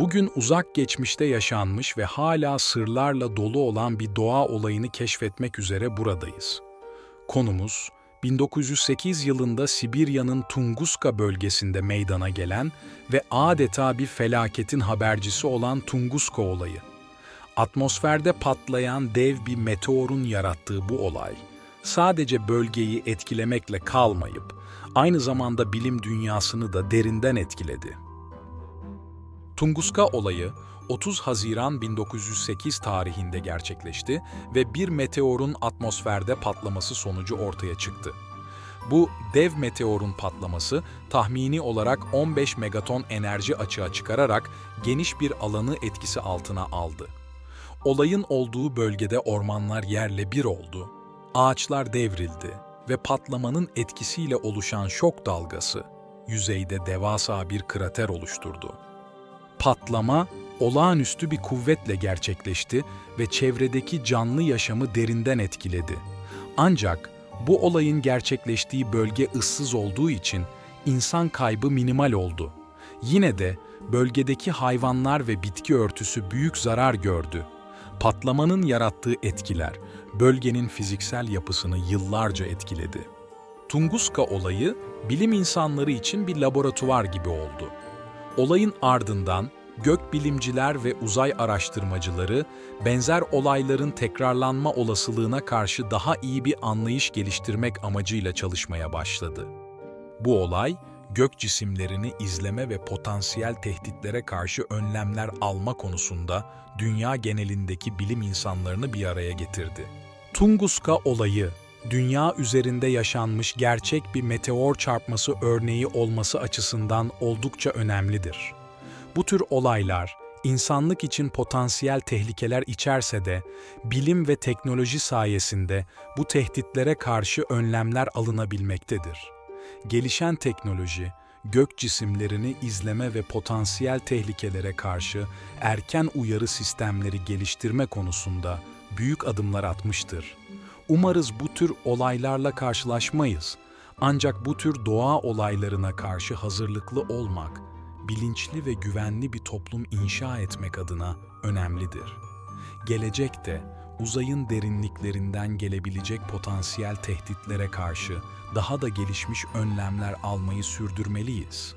Bugün uzak geçmişte yaşanmış ve hala sırlarla dolu olan bir doğa olayını keşfetmek üzere buradayız. Konumuz 1908 yılında Sibirya'nın Tunguska bölgesinde meydana gelen ve adeta bir felaketin habercisi olan Tunguska olayı. Atmosferde patlayan dev bir meteorun yarattığı bu olay, sadece bölgeyi etkilemekle kalmayıp, aynı zamanda bilim dünyasını da derinden etkiledi. Tunguska olayı 30 Haziran 1908 tarihinde gerçekleşti ve bir meteorun atmosferde patlaması sonucu ortaya çıktı. Bu dev meteorun patlaması tahmini olarak 15 megaton enerji açığa çıkararak geniş bir alanı etkisi altına aldı. Olayın olduğu bölgede ormanlar yerle bir oldu. Ağaçlar devrildi ve patlamanın etkisiyle oluşan şok dalgası yüzeyde devasa bir krater oluşturdu. Patlama olağanüstü bir kuvvetle gerçekleşti ve çevredeki canlı yaşamı derinden etkiledi. Ancak bu olayın gerçekleştiği bölge ıssız olduğu için insan kaybı minimal oldu. Yine de bölgedeki hayvanlar ve bitki örtüsü büyük zarar gördü. Patlamanın yarattığı etkiler bölgenin fiziksel yapısını yıllarca etkiledi. Tunguska olayı bilim insanları için bir laboratuvar gibi oldu. Olayın ardından gökbilimciler ve uzay araştırmacıları benzer olayların tekrarlanma olasılığına karşı daha iyi bir anlayış geliştirmek amacıyla çalışmaya başladı. Bu olay, gök cisimlerini izleme ve potansiyel tehditlere karşı önlemler alma konusunda dünya genelindeki bilim insanlarını bir araya getirdi. Tunguska olayı, dünya üzerinde yaşanmış gerçek bir meteor çarpması örneği olması açısından oldukça önemlidir. Bu tür olaylar, insanlık için potansiyel tehlikeler içerse de, bilim ve teknoloji sayesinde bu tehditlere karşı önlemler alınabilmektedir. Gelişen teknoloji, gök cisimlerini izleme ve potansiyel tehlikelere karşı erken uyarı sistemleri geliştirme konusunda büyük adımlar atmıştır. Umarız bu tür olaylarla karşılaşmayız. Ancak bu tür doğa olaylarına karşı hazırlıklı olmak, bilinçli ve güvenli bir toplum inşa etmek adına önemlidir. Gelecekte uzayın derinliklerinden gelebilecek potansiyel tehditlere karşı daha da gelişmiş önlemler almayı sürdürmeliyiz.